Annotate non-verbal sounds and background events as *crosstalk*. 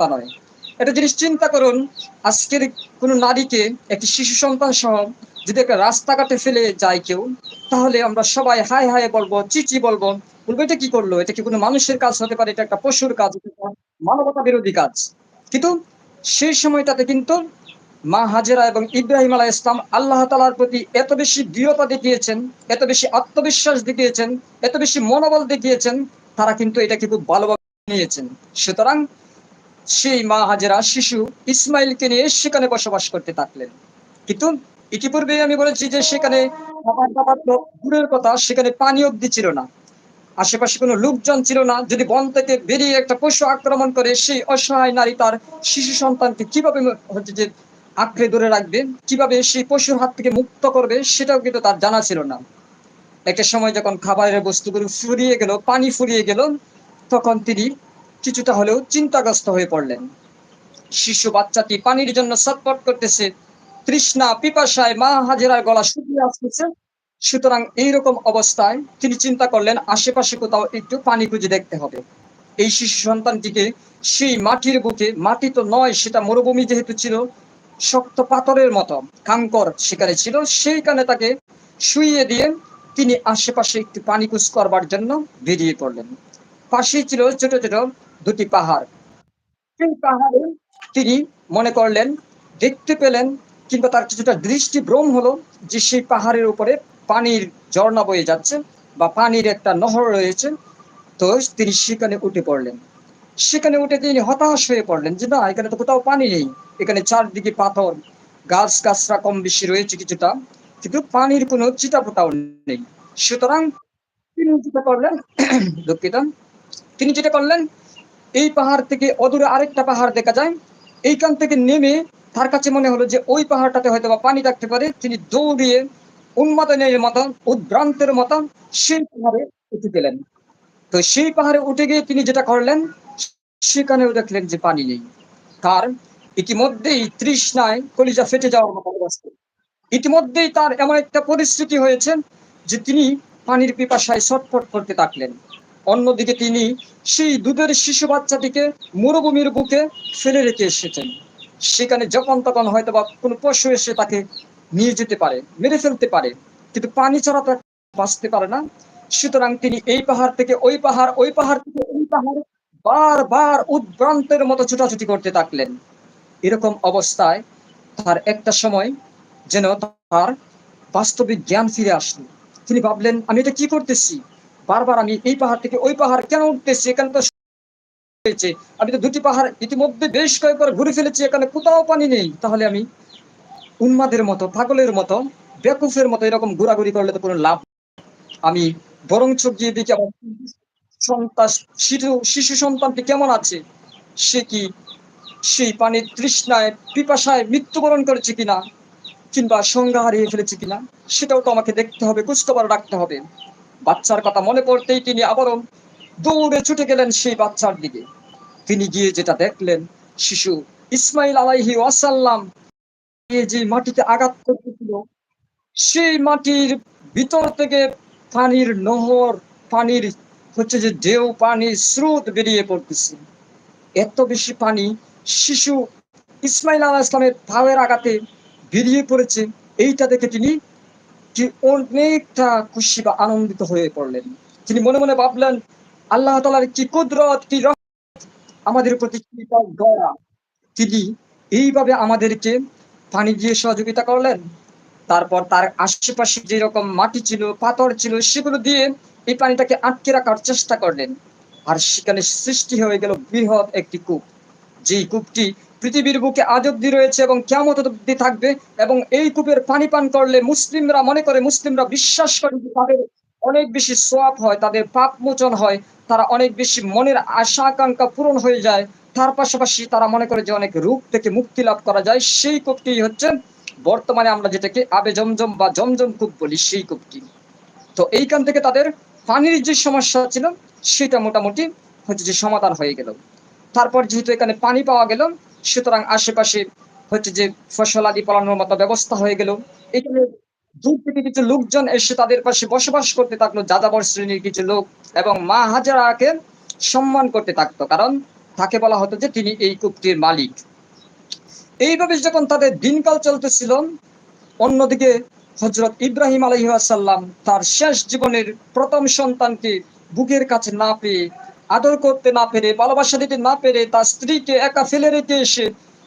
তা নয়। একটা জিনিস চিন্তা করুন, আজকের কোনো নারীকে একটি শিশু সন্তান সহ যদি একটা রাস্তাঘাটে ফেলে যায় কেউ, তাহলে আমরা সবাই হাই হাই বলব চিচি বলব বলব এটা কি করল? এটা কি কোনো মানুষের কাজ হতে পারে? এটা একটা পশুর কাজ মানবতা বিরোধী কাজ। কিন্তু সেই সময়টাতে কিন্তু মা হাজেরা এবং ইব্রাহিম আলাহ ইসলাম আল্লাহ তালার প্রতি এত বেশি দৃঢ়তা দেখিয়েছেন, এত বেশি আত্মবিশ্বাস দেখিয়েছেন, এত বেশি মনোবল দেখিয়েছেন, তারা কিন্তু এটাকে খুব ভালোভাবে নিয়েছেন। সুতরাং সেই মা হাজেরা শিশু ইসমাইলকে নিয়ে সেখানে বসবাস করতে থাকলেন। কিন্তু ইতিপূর্বে আমি বলেছি যে সেখানে খাবার দাবার তো দূরের কথা, সেখানে পানি অব্দি ছিল না। আশেপাশে কোনো লোকজন ছিল না। যদি বন থেকে বেরিয়ে একটা পশু আক্রমণ করে, সেই অসহায় নারী তার শিশু সন্তানকে কীভাবে হচ্ছে যে আঁকড়ে ধরে রাখবে, কীভাবে সেই পশুর হাত থেকে মুক্ত করবে, সেটাও কিন্তু তার জানা ছিল না। একটা সময় যখন খাবারের বস্তুগুলো ফুরিয়ে গেল, পানি ফুরিয়ে গেল, তখন তিনি কিছুটা হলেও চিন্তাগ্রস্ত হয়ে পড়লেন। শিশু বাচ্চাটি পানির জন্য ছটফট করতেছে। তৃষ্ণা, পিপাসায় মা হাজেরার গলা শুকিয়ে আসতেছে। সুতরাং এইরকম অবস্থায় তিনি চিন্তা করলেন, আশেপাশে কোথাও একটু পানি খুঁজে দেখতে হবে। এই শিশু সন্তানটিকে সেই মাটির বুকে, মাটি তো নয়, সেটা মরুভূমি যেহেতু ছিল, শক্ত পাথরের মতো কাঙ্কর সেখানে ছিল, সেইখানে তাকে শুইয়ে দিয়ে তিনি আশেপাশে একটু পানি কুচ করবার জন্য বেরিয়ে পড়লেন। পাশেই ছিল ছোট ছোট দুটি পাহাড়। সেই পাহাড়ে তিনি মনে করলেন, দেখতে পেলেন কিংবা তার কিছুটা দৃষ্টি ভ্রম হলো যে সেই পাহাড়ের উপরে পানির ঝর্ণা বয়ে যাচ্ছে বা পানির একটা নহর রয়েছে। তো তিনি সেখানে উঠে পড়লেন। সেখানে উঠে তিনি হতাশ হয়ে পড়লেন যে, না, এখানে তো কোথাও পানি নেই। এখানে চারদিকে পাথর, গাছ গাছরা কম বেশি রয়েছে কিছুটা, কিন্তু পানির কোনো চিটা ফোটাও নেই। সুতরাং তিনি যেটা করলেন, *clears throat* দুঃখিত। তিনি যেটা করলেন এই পাহাড় থেকে অদূরে আরেকটা পাহাড় দেখা যায়। এইখান থেকে নেমে তার কাছে মনে হলো যে ওই পাহাড়টাতে হয়তো বা পানি থাকতে পারে। তিনি দৌড়িয়ে উন্মাদনের মতো উদ্ভ্রান্তের মতো সেই পাহাড়ে উঠে গেলেন। তো সেই পাহাড়ে উঠে গিয়ে তিনি যেটা করলেন, সেখানেও দেখলেন যে পানি নেই। তার ইতিমধ্যেই তৃষ্ণায় কলিজা ফেটে যাওয়ার মতো অবস্থা। ইতিমধ্যেই তার এমন একটা পরিস্থিতি হয়েছে যে তিনি পানির পিপাসায় ছটফট করতে থাকলেন। অন্যদিকে তিনি সেই দুধের শিশু বাচ্চাটিকে মরুভূমির বুকে ফেলে রেখে এসেছেন। সেখানে যখন তখন হয়তো বা কোনো পশু এসে তাকে নিয়ে যেতে পারে, মেরে ফেলতে পারে, কিন্তু পানি ছাড়া তো বাঁচতে পারে না। সুতরাং তিনি এই পাহাড় থেকে ওই পাহাড় ওই পাহাড় থেকে ওই পাহাড় বারবার উদ্ভ্রান্তের মতো ছুটাছুটি করতে থাকলেন। এরকম অবস্থায় তার একটা সময় যেন তার বাস্তবিক জ্ঞান ফিরে আসলো। তিনি ভাবলেন, আমি এটা কি করতেছি? বারবার আমি এই পাহাড় থেকে ওই পাহাড় কেন উঠতেছি? এখানে তো হয়েছে আমি তো দুটি পাহাড় ইতিমধ্যে বেশ কয়েকবার ঘুরে ফেলেছি, এখানে কোথাও পানি নেই। তাহলে আমি উন্মাদের মতো, পাগলের মতো, বেকুফের মতো এরকম ঘোরাঘুরি করলে তো কোনো লাভ আমি বরং গিয়ে দেখি আমার সন্তান, শিশু শিশু সন্তানটি কেমন আছে? সে কি সেই পানির তৃষ্ণায়, পিপাসায় মৃত্যুবরণ করেছে কিনা? কিংবা সংজ্ঞা হারিয়ে ফেলেছে কিনা? সেটাও তো আমাকে দেখতে হবে কুস্তবার রাখতে হবে। বাচ্চার কথা মনে পড়তেই তিনি আবারও দৌড়ে ছুটে গেলেন সেই বাচ্চার দিকে। তিনি গিয়ে যেটা দেখলেন, শিশু ইসমাইল আলাইহি ওয়াসাল্লাম যে মাটিতে আঘাত করতেছিল, সেই মাটির ভিতর থেকে পানির নহর, পানির হচ্ছে যে ঢেউ, পানির স্রোত বেরিয়ে পড়তেছে। এত বেশি পানি শিশু ইসমাইল আলাহ ইসলামের ভাবের আঘাতে বেরিয়ে পড়েছে, এইটা দেখে তিনি অনেকটা খুশি বা আনন্দিত হয়ে পড়লেন। তিনি মনে মনে ভাবলেন, আল্লাহ তালার কি কুদরত, কি আমাদের প্রতি তিনি এইভাবে আমাদেরকে পানি দিয়ে সহযোগিতা করলেন। তারপর তার আশেপাশে যে রকম মাটি ছিল, পাথর ছিল, সেগুলো দিয়ে এই পানিটাকে আটকে রাখার চেষ্টা করলেন। আর সেখানে সৃষ্টি হয়ে গেল বৃহৎ একটি কূপ। যেই কূপটি পৃথিবীর বুকে আজ অব্দি রয়েছে এবং কেমন অব্দি থাকবে এবং এই কূপের পানি পান করলে মুসলিমরা মনে করে মুসলিমরা বিশ্বাস করে যে তাদের অনেক বেশি সোয়াব হয়, তাদের পাপ মোচন হয়, তারা অনেক বেশি মনের আশা আকাঙ্ক্ষা পূরণ হয়ে যায়। তার পাশাপাশি তারা মনে করে যে অনেক রূপ থেকে মুক্তি লাভ করা যায়। সেই কূপটি হচ্ছে বর্তমানে আমরা যেটাকে আবে জমজম বা জমজম কূপ বলি, সেই কূপটি। তো এইখান থেকে তাদের পানির যে সমস্যা ছিল, সেটা মোটামুটি হচ্ছে যে সমাধান হয়ে গেল। তারপর যেহেতু এখানে পানি পাওয়া গেল, সুতরাং আশেপাশে হচ্ছে যে ফসল আদি পালানোর মতো ব্যবস্থা হয়ে গেল। এখানে দূর থেকে কিছু লোকজন এসে তাদের পাশে বসবাস করতে থাকল, যাযাবর শ্রেণির কিছু লোক এবং মা হাজারাকে সম্মান করতে থাকতো, কারণ তাকে বলা হতো যে তিনি এই কূপটির মালিক। এইভাবে যখন তাদের দিনকাল চলতেছিল, অন্যদিকে হজরত ইব্রাহিম আলহিহাসাল্লাম তার শেষ জীবনের প্রথম সন্তানকে বুকের কাছে না পেয়ে আদর করতে না পেরে ভালোবাসা দিতে না পেরে তার স্ত্রীকে একা ফেলে রেখে এসে